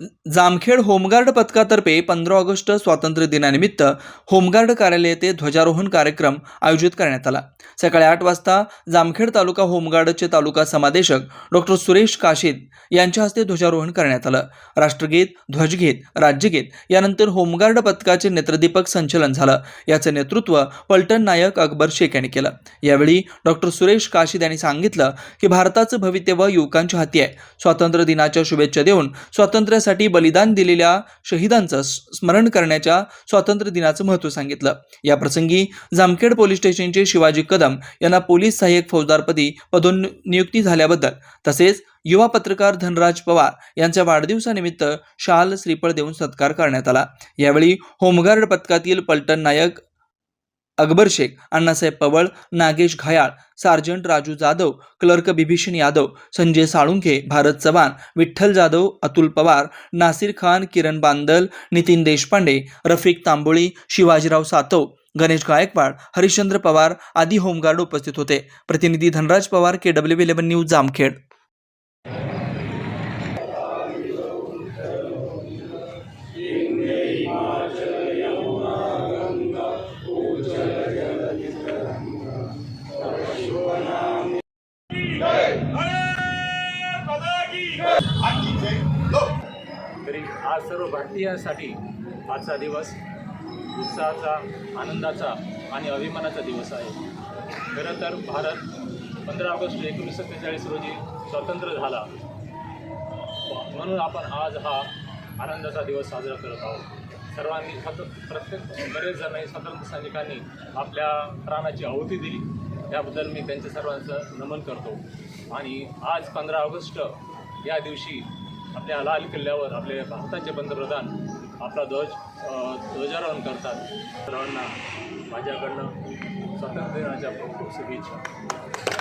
Jamkhed home guard पथकातर्फे पंधरा August स्वातंत्र्य दिनानिमित्त होमगार्ड कार्यालय येथे ध्वजारोहण कार्यक्रम आयोजित करण्यात आला. सकाळी आठ वाजता जामखेड तालुका होमगार्डचे तालुका समादेशक डॉक्टर सुरेश काशीद यांच्या हस्ते ध्वजारोहण करण्यात आलं. राष्ट्रगीत ध्वजगीत राज्यगीत यानंतर होमगार्ड पथकाचे नेत्रदीपक संचलन झालं. याचं नेतृत्व पलटण नायक अकबर शेख यांनी केलं. यावेळी डॉक्टर सुरेश काशीद यांनी सांगितलं की भारताचं भवितव्य युवकांच्या हाती आहे. स्वातंत्र्य दिनाच्या शुभेच्छा देऊन स्वातंत्र्य देशासाठी बलिदान दिलेल्या शहीदांचं स्मरण करण्याच्या स्वातंत्र्य दिनाचं महत्त्व सांगितलं. या प्रसंगी जामखेड पोलीस स्टेशनचे शिवाजी कदम यांना पोलीस सहाय्यक फौजदारपदी पदोन्नियुक्ती झाल्याबद्दल तसेच युवा पत्रकार धनराज पवार यांच्या वाढदिवसानिमित्त शाल श्रीफळ देऊन सत्कार करण्यात आला. यावेळी होमगार्ड पथकातील पलटण नायक अकबर शेख अण्णासाहेब पवळ नागेश घायाळ सार्जंट राजू जाधव क्लर्क बिभीषण यादव संजय साळुंखे भारत चव्हाण विठ्ठल जाधव अतुल पवार नासिर खान किरण बांदल नितीन देशपांडे रफिक तांबोळी शिवाजीराव सातव गणेश गायकवाड हरिश्चंद्र पवार आदी होमगार्ड उपस्थित होते. प्रतिनिधी Dhanraj Pawar K W eleven news Jamkhed. आज सर्व भारतीयांसाठी आजचा दिवस उत्साहाचा आनंदाचा आणि अभिमानाचा दिवस आहे. खरं तर भारत पंधरा ऑगस्ट एकोणीसशे सत्तेचाळीस रोजी स्वतंत्र झाला. म्हणून आपण आज हा आनंदाचा दिवस साजरा करत आहोत. सर्वांनी स्वत प्रत्येक बरेच जणांनी स्वातंत्र्य सैनिकांनी आपल्या प्राणाची आहुती दिली. त्याबद्दल मी त्यांच्या सर्वांचं नमन करतो. आणि आज पंधरा ऑगस्ट या दिवशी आपल्या लाल किल्ल्यावर आपले भारताचे पंतप्रधान आपला ध्वज ध्वजारोहण करतात. सर्वांना माझ्याकडनं स्वातंत्र्य दिनाच्या खूप खूप शुभेच्छा.